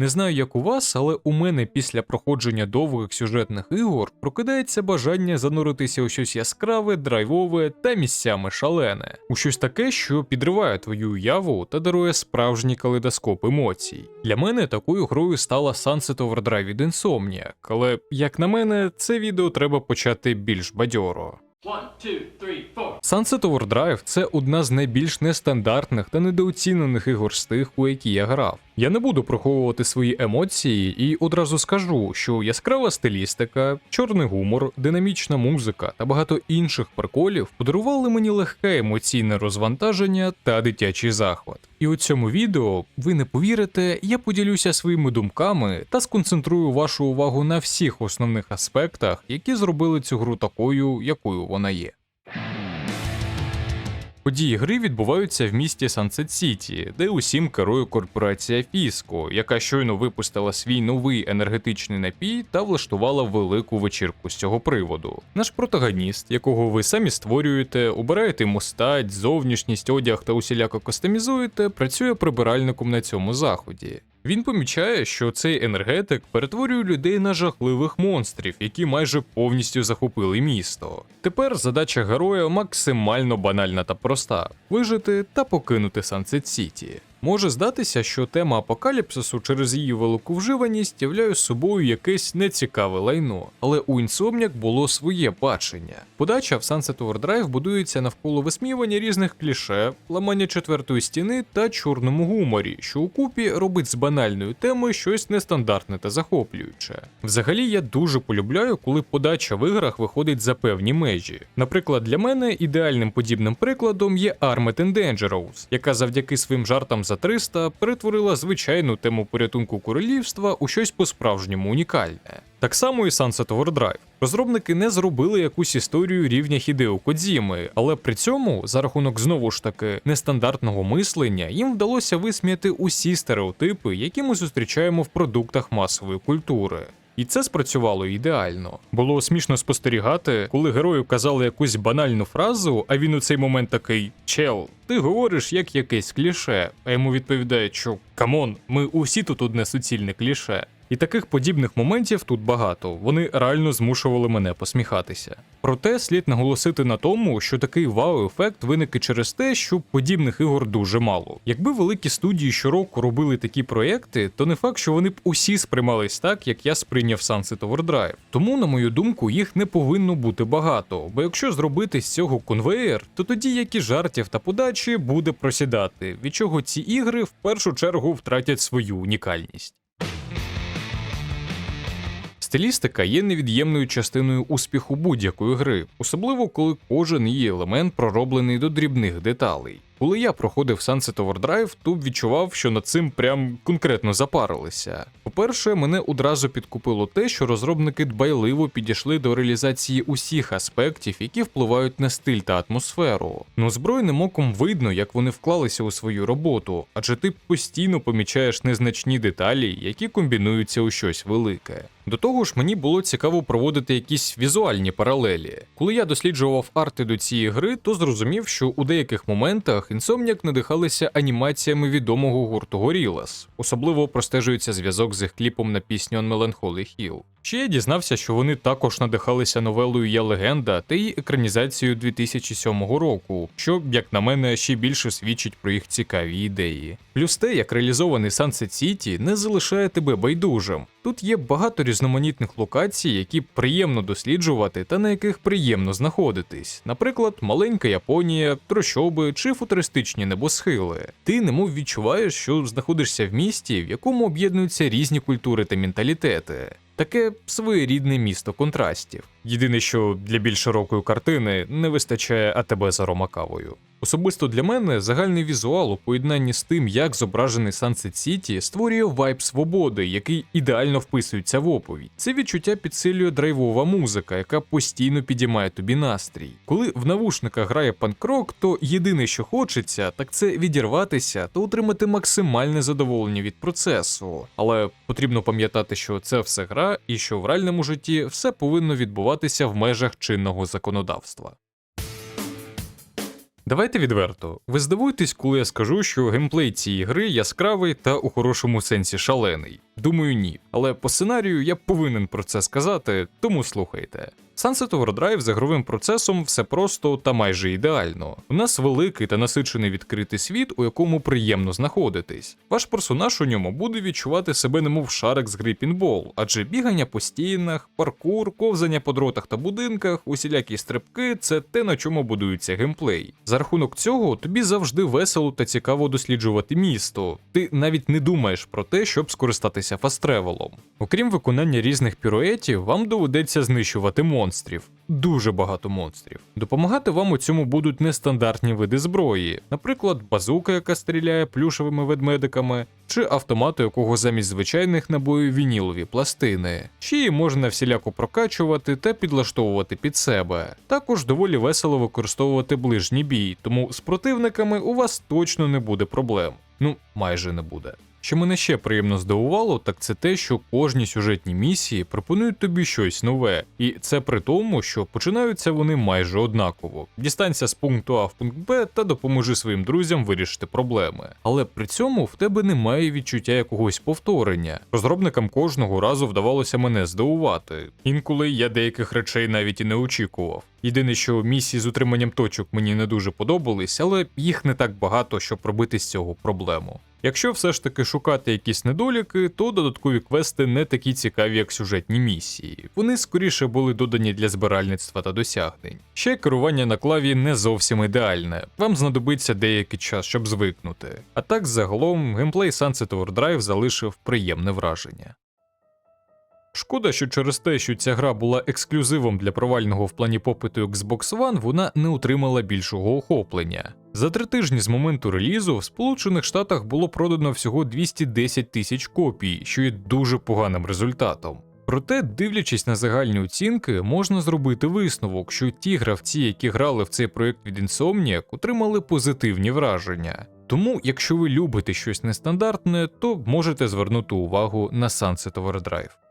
Не знаю, як у вас, але у мене після проходження довгих сюжетних ігор прокидається бажання зануритися у щось яскраве, драйвове та місцями шалене, у щось таке, що підриває твою уяву та дарує справжній калейдоскоп емоцій. Для мене такою грою стала Sunset Overdrive від Insomniac, але як на мене, це відео треба почати більш бадьоро. One, two, three. Sunset Overdrive – це одна з найбільш нестандартних та недооцінених ігор з тих, у які я грав. Я не буду приховувати свої емоції і одразу скажу, що яскрава стилістика, чорний гумор, динамічна музика та багато інших приколів подарували мені легке емоційне розвантаження та дитячий захват. І у цьому відео, ви не повірите, я поділюся своїми думками та сконцентрую вашу увагу на всіх основних аспектах, які зробили цю гру такою, якою вона є. Події гри відбуваються в місті Сансет Сіті, де усім керує корпорація Фіско, яка щойно випустила свій новий енергетичний напій та влаштувала велику вечірку з цього приводу. Наш протагоніст, якого ви самі створюєте, обираєте йому стать, зовнішність, одяг та усіляко кастомізуєте, працює прибиральником на цьому заході. Він помічає, що цей енергетик перетворює людей на жахливих монстрів, які майже повністю захопили місто. Тепер задача героя максимально банальна та проста: вижити та покинути Сансет Сіті. Може здатися, що тема апокаліпсису через її велику вживаність являє собою якесь нецікаве лайно, але у Insomniac було своє бачення. Подача в Sunset Overdrive будується навколо висміювання різних кліше, ламання четвертої стіни та чорному гуморі, що укупі робить з банальної теми щось нестандартне та захоплююче. Взагалі, я дуже полюбляю, коли подача в іграх виходить за певні межі. Наприклад, для мене ідеальним подібним прикладом є Armed and Dangerous, яка завдяки своїм жартам за 300 перетворила звичайну тему порятунку королівства у щось по-справжньому унікальне. Так само і Sunset Overdrive. Розробники не зробили якусь історію рівня Хідео Кодзіми, але при цьому, за рахунок знову ж таки нестандартного мислення, їм вдалося висміяти усі стереотипи, які ми зустрічаємо в продуктах масової культури. І це спрацювало ідеально. Було смішно спостерігати, коли герою казали якусь банальну фразу, а він у цей момент такий: Чел, ти говориш як якесь кліше. А йому відповідають, що камон, ми усі тут одне суцільне кліше. І таких подібних моментів тут багато. Вони реально змушували мене посміхатися. Проте слід наголосити на тому, що такий вау-ефект виник через те, що подібних ігор дуже мало. Якби великі студії щороку робили такі проекти, то не факт, що вони б усі сприймались так, як я сприйняв Sunset Overdrive. Тому, на мою думку, їх не повинно бути багато. Бо якщо зробити з цього конвеєр, то тоді як і жартів та подачі буде просідати, від чого ці ігри в першу чергу втратять свою унікальність. Стилістика є невід'ємною частиною успіху будь-якої гри, особливо коли кожен її елемент пророблений до дрібних деталей. Коли я проходив Sunset Overdrive, то відчував, що над цим прям конкретно запарилися. По-перше, мене одразу підкупило те, що розробники дбайливо підійшли до реалізації усіх аспектів, які впливають на стиль та атмосферу. Ну збройним оком видно, як вони вклалися у свою роботу, адже ти постійно помічаєш незначні деталі, які комбінуються у щось велике. До того ж, мені було цікаво проводити якісь візуальні паралелі. Коли я досліджував арти до цієї гри, то зрозумів, що у деяких моментах Insomniac надихалися анімаціями відомого гурту Gorillaz. Особливо простежується зв'язок з їх кліпом на пісню On Melancholy Hill. Ще я дізнався, що вони також надихалися новелою Я легенда та її екранізацією 2007 року, що, як на мене, ще більше свідчить про їх цікаві ідеї. Плюс те, як реалізований Sunset City не залишає тебе байдужим. Тут є багато різноманітних локацій, які приємно досліджувати та на яких приємно знаходитись. Наприклад, маленька Японія, трощоби чи футуристичні небосхили. Ти немов відчуваєш, що знаходишся в місті, в якому об'єднуються різні культури та менталітети. Таке своєрідне місто контрастів. Єдине, що для більш широкої картини не вистачає АТБ з аромакавою. Особисто для мене загальний візуал у поєднанні з тим, як зображений Sunset City, створює вайб свободи, який ідеально вписується в оповідь. Це відчуття підсилює драйвова музика, яка постійно підіймає тобі настрій. Коли в навушниках грає панк-рок, то єдине, що хочеться, так це відірватися та отримати максимальне задоволення від процесу. Але потрібно пам'ятати, що це все гра, і що в реальному житті все повинно відбуватися в межах чинного законодавства. Давайте відверто. Ви здивуєтесь, коли я скажу, що геймплей цієї гри яскравий та у хорошому сенсі шалений. Думаю, ні. Але по сценарію я повинен про це сказати, тому слухайте. Sunset Overdrive з ігровим процесом все просто та майже ідеально. У нас великий та насичений відкритий світ, у якому приємно знаходитись. Ваш персонаж у ньому буде відчувати себе немов шарик з гри пінбол, адже бігання по стінах, паркур, ковзання по дротах та будинках, усілякі стрибки це те, на чому будується геймплей. За рахунок цього тобі завжди весело та цікаво досліджувати місто. Ти навіть не думаєш про те, щоб скористатися фастревелом. Окрім виконання різних піруетів, вам доведеться знищувати монстрів. Дуже багато монстрів. Допомагати вам у цьому будуть нестандартні види зброї, наприклад, базука, яка стріляє плюшевими ведмедиками, чи автомат, у якого замість звичайних набоїв вінілові пластини. Ще її можна всіляко прокачувати та підлаштовувати під себе. Також доволі весело використовувати ближній бій, тому з противниками у вас точно не буде проблем. Ну, майже не буде. Що мене ще приємно здивувало, так це те, що кожні сюжетні місії пропонують тобі щось нове, і це при тому, що починаються вони майже однаково. Дістанься з пункту А в пункт Б та допоможи своїм друзям вирішити проблеми. Але при цьому в тебе немає відчуття якогось повторення. Розробникам кожного разу вдавалося мене здивувати. Інколи я деяких речей навіть і не очікував. Єдине, що місії з утриманням точок мені не дуже подобались, але їх не так багато, щоб робити з цього проблему. Якщо все ж таки шукати якісь недоліки, то додаткові квести не такі цікаві, як сюжетні місії. Вони скоріше були додані для збиральництва та досягнень. Ще керування на клаві не зовсім ідеальне, вам знадобиться деякий час, щоб звикнути. А так загалом геймплей Sunset Overdrive залишив приємне враження. Шкода, що через те, що ця гра була ексклюзивом для провального в плані попиту Xbox One, вона не отримала більшого охоплення. За три тижні з моменту релізу в Сполучених Штатах було продано всього 210 тисяч копій, що є дуже поганим результатом. Проте, дивлячись на загальні оцінки, можна зробити висновок, що ті гравці, які грали в цей проект від Insomniac, отримали позитивні враження. Тому, якщо ви любите щось нестандартне, то можете звернути увагу на Sunset Overdrive.